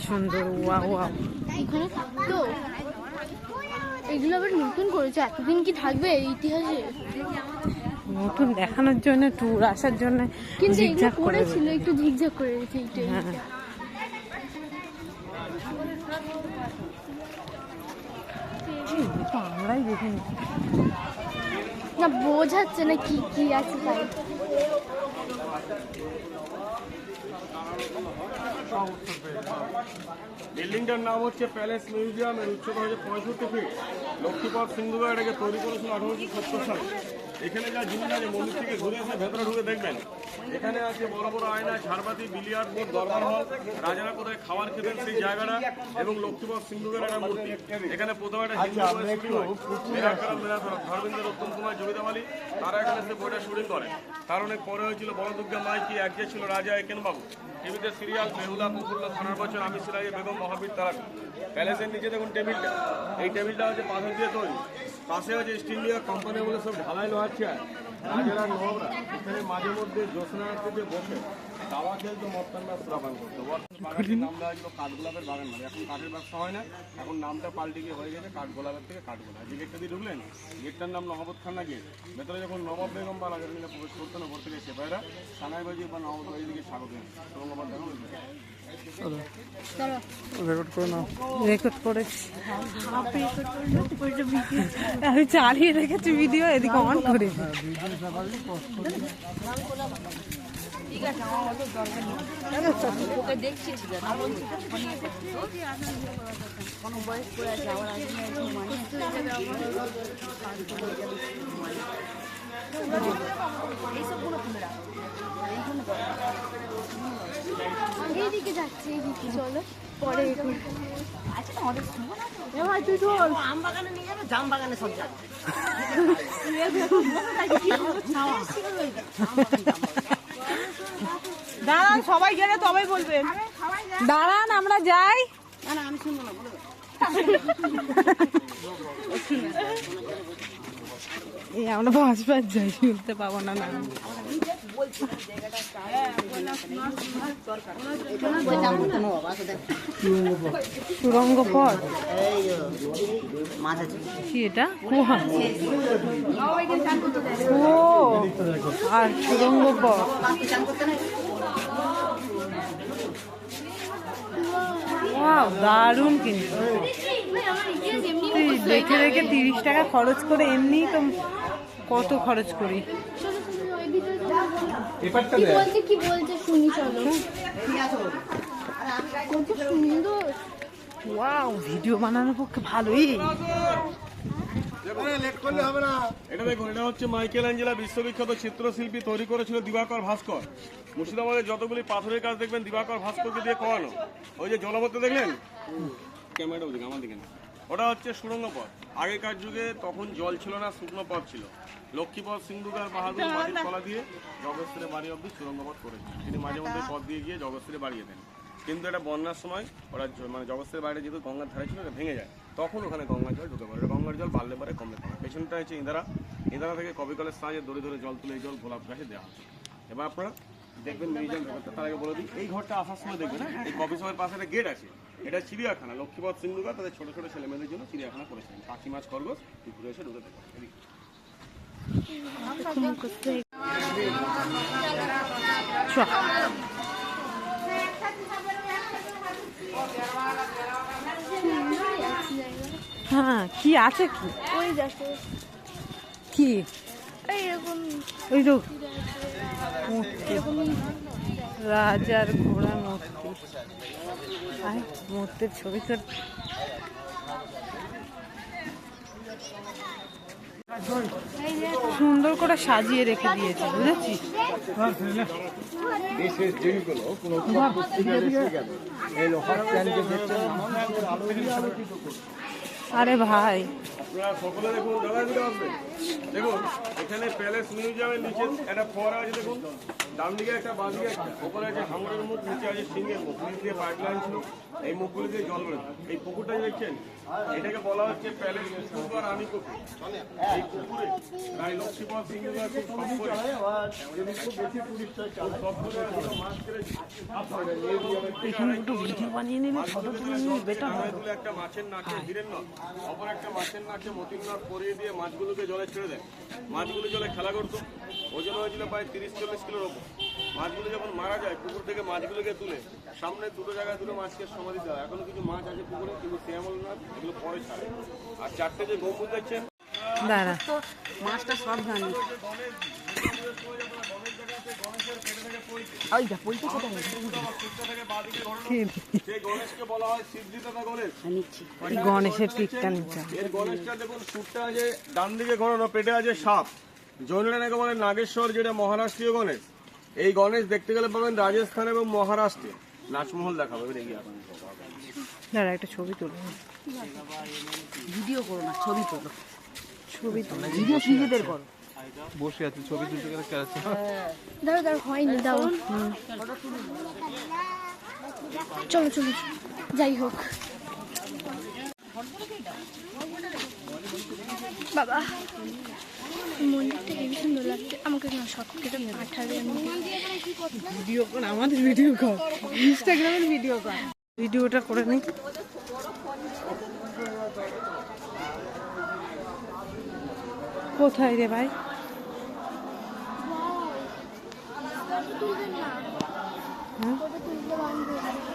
সুন্দর ওয়া ওয়া এখানে থাকতো? এগুলো আবার নতুন করেছে? এতদিন কি থাকবে ইতিহাসে? নতুন দেখানোর জন্য ট্যুর আসার জন্য কিন্তু এগুলো করেছিল একটু ঝিকঝাক করে রেখেছে এইটা হ্যাঁ। আমরাই দেখিনি না, বোঝাচ্ছে না কি কি আছে তাই। বিল্ডিংটার নাম হচ্ছে প্যালেস মিউজিয়াম, এর উচ্চতা হচ্ছে পঁয়ষট্টি ফিট। লক্ষ্মীপথ সিন্ধুরা এটাকে তৈরি করেছিল আঠারোশো সত্তর সালে। এখানে যা জিনিস আছে মন্দির থেকে ঘুরে এসে ভেতরে ঢুকে দেখবেন। এখানে আছে বড় বড় আয়না ঝাড়বাতি বিলিয়ার্ড বোর্ড দরবার হল রাজারা কোথায় খাবার খেতেন সেই জায়গাটা এবং লক্ষ্মীপথ সিন্ধুকের একটা মূর্তি। এখানে প্রথমে একটা হিন্দু মেরাকারাম ধর্মেন্দ্র উত্তম কুমার জমিদাবালি তারা এখানে সে বইটা শুটিং করে তার অনেক পরে হয়েছিল বড় দুর্গা মাইকি এক যে ছিল রাজা একেন বাবু টিভিতে সিরিয়াল বেহুলা প্রফুল্ল সোনার বছর আমি সিরাজে বেগম মহাবীর তারা প্যালেসের নিচে দেখুন টেবিলটা। এই টেবিলটা হচ্ছে পাথর দিয়ে তৈরি। পাশে হচ্ছে স্টিল কোম্পানি বলে সব ঢালাই চেয়ার রাজারা নবরা এখানে মাঝে মধ্যে জ্যোৎস্না যে বসে। দাওয়া খেলতো মত্তান্না শ্রাবণ করতো বাগানের নাম ছিল কাঠগোলাপের বাগান মানে এখন কাঠের ব্যবসা হয় না? এখন নামটা পাল্টে গিয়ে হয়ে গেছে কাঠগোলাপের থেকে কাঠগোলা যে গেটটা দিয়ে ঢুকলেন? গেটটার নাম খান্না গেট ভেতরে যখন নবাব বেগম বা রাজার মিলে প্রবেশ করতো না ভোর থেকে সেপাইরা সানাইবাজি বা দিকে স্বাগত দেখা রেকর্ড আমি চালিয়ে রেখেছি ভিডিও এদিকে অন করে। এইদিকে যাচ্ছে এইদিকে চলো পরে এখানে দাঁড়ান সবাই গেলে তবেই বলবেন। দাঁড়ান আমরা যাই। এই আমরা বাসবার যাই শুনতে পাবো না না। সুরঙ্গ পথ? কি এটা? কুহা ও আর সুরঙ্গ পথ? ওয়াও দারুণ কিন্তু। তুই দেখে দেখে তিরিশ টাকা খরচ করে এমনি তো কত খরচ করি। কি কি বলছে শুনি চলো। কত সুন্দর। ওয়াও ভিডিও বানানোর পক্ষে ভালোই। এটা দেখুন হচ্ছে মাইকেল অ্যাঞ্জেলা বিশ্ববিখ্যাত চিত্রশিল্পী তৈরি করেছিল দিবাকর ভাস্কর। মুর্শিদাবাদের যতগুলি পাথরের কাজ দেখবেন, দিবাকর ভাস্করকে দিয়ে করানো। ওই যে জলপথে দেখলেন? ক্যামেরাটা দিকে না। ওটা হচ্ছে সুড়ঙ্গ পথ। আগেকার যুগে তখন জল ছিল না, শুকনো পথ ছিল। লক্ষ্মীপথ সিন্ধুকার বাহাদুর, মাটির তলা দিয়ে জগৎশ্রী বাড়ি অব্দি সুড়ঙ্গ পথ করেছে তিনি মাঝে মধ্যে পথ দিয়ে গিয়ে জগৎশ্রী বাড়িয়ে দেন কিন্তু এটা বন্যার সময় ওরা মানে জগৎশ্রী বাড়িটা যেহেতু গঙ্গার ধারে ছিল, এটা ভেঙে যায়। তখন ওখানে গঙ্গার জল ঢুকে পড়ে। গঙ্গার জল বাড়লে পরে কমলে পড়ে পেছনটা হচ্ছে ইন্দারা। ইন্দারা থেকে কবিকলের সাহায্যে দড়ি ধরে জল তুলে এই জল গোলাপ গাছে দেওয়া হচ্ছে এবার আপনারা দেখবেন মিউজিয়াম ব্যাপারটা তার আগে বলে দিই, এই ঘরটা আসার সময় দেখবেন এই কফি শপের পাশে একটা গেট আছে। এটা চিড়িয়াখানা। লক্ষ্মীপথ সিন্ধুকা তাদের ছোট ছোট ছেলে মেয়েদের জন্য চিড়িয়াখানা করেছিলেন। পাখি মাছ, খরগোশ পুকুরে এসে ঢুকে দেখো এদিকে। চ। হ্যাঁ কি আছে কি? ওই কি? এইরকম ওই তো মূর্তি। রাজার ঘোড়া মূর্তি। আর মূর্তির ছবি তোর সুন্দর করে সাজিয়ে রেখে দিয়েছে দেখছেন? আরে ভাই। আপনারা সকলে দেখুন দাদা দেখুন। এখানে প্যালেস মিউজিয়ামের নিচে একটা ফোয়ারা আছে দেখুন। ডান দিকে একটা বাঁ দিকে একটা। ওপরে আছে হাঙরের মুখ নিচে আছে সিংহের মুখ। নিচ দিয়ে পাইপ লাইন ছিল। এই মুখগুলি দিয়ে জল বেরোয় এই পুকুরটা দেখছেন এটাকে বলা হচ্ছে প্যালেস পুকুর বা রানী পুকুর। এই পুকুরে প্রায় লক্ষ্মীপদ সিংহরা খুব মাছ একটু মাছের নাকে হিরেন নদ। অপর একটা মাছের নাকে মতির নদ পরিয়ে দিয়ে মাছগুলোকে জলে ছেড়ে দেয়। মাছগুলো জলে খেলা করতো। ওজন হয়েছিল প্রায় তিরিশ চল্লিশ কিলোর ওপর মাছগুলো যখন মারা যায় পুকুর থেকে মাছগুলোকে তুলে সামনে দুটো জায়গায় দুটো মাছকে সমাধি দেওয়া। এখন কিছু মাছ আছে পুকুরে কিন্তু শ্যামল না এগুলো পরে ছাড়ে। আর চারটে যে গম্বুজ দেখছেন? মাছটা সব জানি ওই যা পইতে কোথায় কি সেই গণেশকে বলা হয় সিদ্ধিদাতা গণেশ গণেশের পিকটা নিচে এর গণেশটা দেখুন সুরটা আছে ডান দিকে ঘোরানো পেটে আছে সাপ। জৈনরা নাকি বলে নাগেশ্বর যেটা মহারাষ্ট্রীয় গণেশ। এই গণেশ দেখতে গেলে পাবেন রাজস্থান এবং মহারাষ্ট্রে। নাচমহল দেখাবো আসুন। দাঁড়া একটা ছবি তুলো ভিডিও করো না ছবি তোলো। ছবি তুলো ভিডিও নিজেদের করো। বসে আছে ছবি তুলতে গেলে কেরাচ্ছে দাঁড়া দাঁড়া হয়নি দাও। চলো চলো যাই হোক। বাবা মন্দিরটা হেবি সুন্দর লাগছে। আমাকে না সব থেকে পাঠাবে। ভিডিও কর আমাদের ভিডিও কর। ইনস্টাগ্রামের ভিডিও কর। ভিডিওটা করে নি। কোথায় রে ভাই? 嗯。不